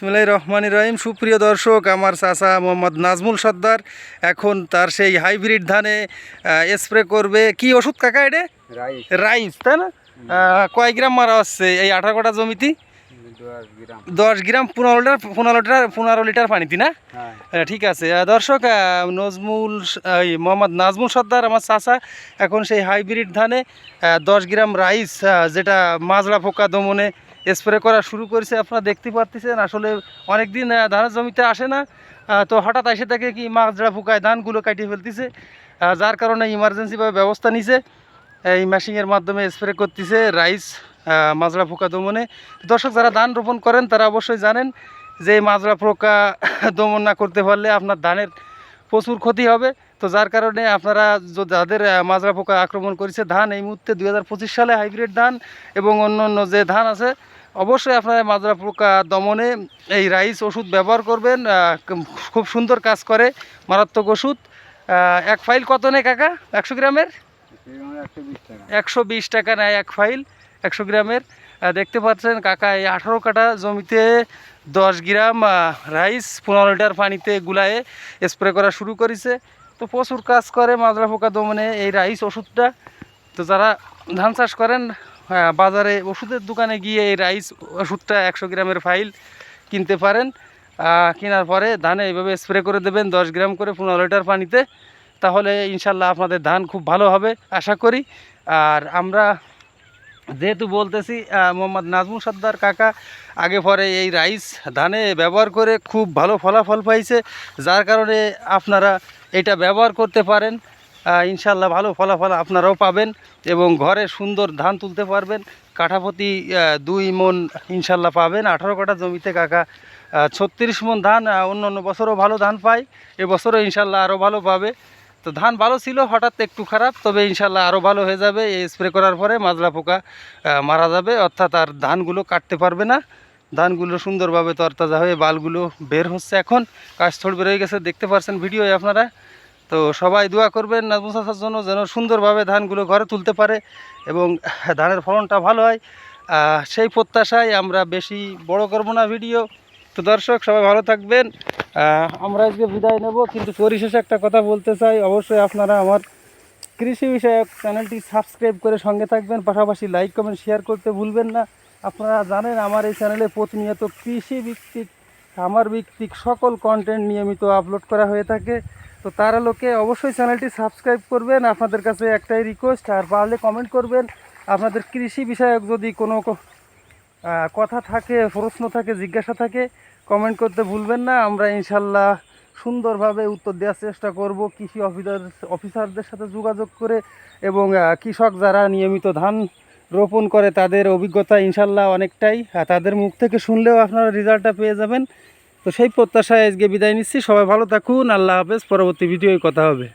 বিসমিল্লাহ রহমান রহিম। সুপ্রিয় দর্শক আমার চাচা মোহাম্মদ নাজমুল সর্দার এখন তার সেই হাইব্রিড ধানে স্প্রে করবে। কি ওষুধ কাকা এটা? রাইস। তাই না? কয় গ্রাম মারা হচ্ছে এই আঠারো কটা জমিতে? দশ গ্রাম। পনেরো লিটার পনেরো লিটার পনেরো লিটার পানিতে না? হ্যাঁ। ঠিক আছে। দর্শক নজমুল এই মোহাম্মদ নাজমুল সর্দার আমার চাচা এখন সেই হাইব্রিড ধানে দশ গ্রাম রাইস যেটা মাজরা পোকা দমনে স্প্রে করা শুরু করেছে, আপনারা দেখতে পাচ্ছেন আসলে অনেক দিন ধানের জমিতে আসে না। তো হঠাৎ এসে থাকে কি মাজরা পোকায় ধানগুলো কাটিয়ে ফেলতেছে। যার কারণে ইমার্জেন্সিভাবে ব্যবস্থা নিছে। এই মেশিনের মাধ্যমে স্প্রে করতেছে রাইস মাজরা পোকা দমনে। দর্শক, যারা ধান রোপণ করেন, তারা অবশ্যই জানেন যে মাজরা পোকা দমন না করতে পারলে আপনার ধানের প্রচুর ক্ষতি হবে। তো যার কারণে আপনারা যাদের মাজরা পোকা আক্রমণ করেছে ধান, এই মুহূর্তে দু হাজার পঁচিশ সালে হাইব্রিড ধান এবং অন্য অন্য যে ধান আছে, অবশ্যই আপনারা মাজরা পোকা দমনে এই রাইস ওষুধ ব্যবহার করবেন খুব- সুন্দর কাজ করে, মারাত্মক ওষুধ। এক ফাইল কত নেই কাকা? একশো গ্রামের? একশো বিশ টাকা নেয় এক ফাইল, একশো গ্রামের। দেখতে পাচ্ছেন কাকা, এই আঠারো কাটা জমিতে দশ গ্রাম রাইস পনেরো লিটার পানিতে গুলায়ে স্প্রে করা শুরু করেছে। তো প্রচুর কাজ করে মাজরা পোকা দমনে এই রাইস ওষুধটা। তো যারা ধান চাষ করেন আহ, বাজারে ওষুধের দোকানে গিয়ে এই রাইস ওষুধটা একশো গ্রামের ফাইল কিনতে পারেন। কেনার পরে ধানে এইভাবে স্প্রে করে দেবেন দশ গ্রাম করে পনেরো লিটার পানিতে। তাহলে ইনশাল্লাহ আপনাদের ধান খুব ভালো হবে আশা করি। আর আমরা যেহেতু বলতেছি মোহাম্মদ নাজমুল সর্দার কাকা, আগে পরে এই রাইস ধানে ব্যবহার করে খুব ভালো ফলাফল পাইছে, যার কারণে আপনারা এটা ব্যবহার করতে পারেন ইনশাল্লাহ ভালো ফলাফল আপনারাও পাবেন এবং ঘরে সুন্দর ধান তুলতে পারবেন কাঠাপতি দুই মন ইনশাল্লাহ পাবেন, আঠারো কাটা জমিতে কাকা ছত্রিশ মন ধান অন্য অন্য বছরও ভালো ধান পায়, এবছরও ইনশাল্লাহ আরও ভালো পাবে। তো ধান ভালো ছিল, হঠাৎ একটু খারাপ, তবে ইনশাল্লাহ আরও ভালো হয়ে যাবে। এই স্প্রে করার পরে মাজরা পোকা মারা যাবে। অর্থাৎ আর ধানগুলো কাটতে পারবে না। ধানগুলো সুন্দরভাবে তরতাজা হয়ে বালগুলো বের হচ্ছে এখন। কাশথল বের হয়ে গেছে, দেখতে পারছেন ভিডিও আপনারা। তো সবাই দোয়া করবেন নাজমুল জন্য, যেন সুন্দরভাবে ধানগুলো ঘরে তুলতে পারে এবং ধানের ফলনটা ভালো হয়। সেই প্রত্যাশায় আমরা বেশি বড় করব না ভিডিও। তো দর্শক, সবাই ভালো থাকবেন। আমরা আজকে বিদায় নেব, কিন্তু পরিশেষে একটা কথা বলতে চাই। অবশ্যই আপনারা আমার কৃষি বিষয়ক চ্যানেলটি সাবস্ক্রাইব করে সঙ্গে থাকবেন, পাশাপাশি লাইক, কমেন্ট, শেয়ার করতে ভুলবেন না। আপনারা জানেন, আমার এই চ্যানেলে প্রতিনিয়ত কৃষি ভিত্তিক, খামার ভিত্তিক সকল কন্টেন্ট নিয়মিত আপলোড করা হয়ে থাকে। তো তার আলোকে অবশ্যই চ্যানেলটি সাবস্ক্রাইব করবেন, আপনাদের কাছে একটাই রিকোয়েস্ট আর পারলে কমেন্ট করবেন। আপনাদের কৃষি বিষয়ক যদি কোনো কথা থাকে, প্রশ্ন থাকে, জিজ্ঞাসা থাকে কমেন্ট করতে ভুলবেন না। আমরা ইনশাল্লাহ সুন্দরভাবে উত্তর দেওয়ার চেষ্টা করব কৃষি অফিসার অফিসারদের সাথে যোগাযোগ করে এবং কৃষক যারা নিয়মিত ধান রোপণ করে তাদের অভিজ্ঞতা ইনশাল্লাহ অনেকটাই। তাদের মুখ থেকে শুনলেও আপনারা রেজাল্টটা পেয়ে যাবেন। তো সেই প্রত্যাশায় আজকে বিদায় নিচ্ছি। সবাই ভালো থাকুন। আল্লাহ হাফেজ। পরবর্তী ভিডিওয় কথা হবে।